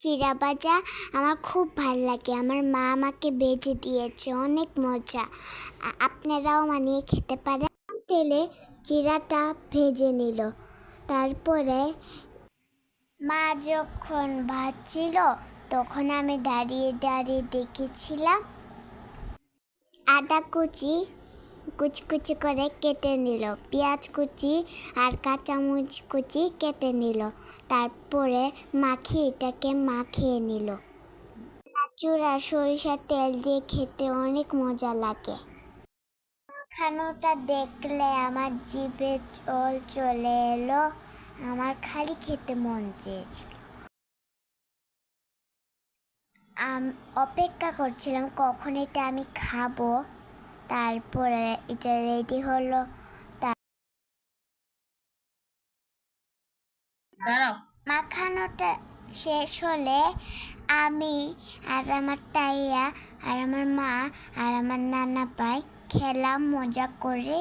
চিরা ভাজা। আমার খুব ভালো লাগে। আমার মা আমাকে বেজে দিয়েছে। অনেক মজা। আপনারাও মানিয়ে খেতে পারেন। তেলে চিরাটা ভেজে নিল। তারপরে মা যখন ভাজছিল, তখন আমি দাঁড়িয়ে দাঁড়িয়ে দেখেছিলাম আদা কুচি কুচি কুচি করে কেটে নিল। পেঁয়াজ কুচি আর কাঁচামরিচ কুচি কেটে নিল। তারপরে মাখিয়ে এটাকে মাখিয়ে নিল। আর সরিষার তেল দিয়ে খেতে অনেক মজা লাগে। মাখানোটা দেখলে আমার জিভে জল চলে এলো। আমার খালি খেতে মন চেয়েছিল। অপেক্ষা করছিলাম কখন এটা আমি খাব। তারপরে এটা রেডি হলো। মাখানোটা শেষ হলে আমি আর আমার তাইয়া আর আমার মা আর আমার নানা পাই খেলাম মজা করে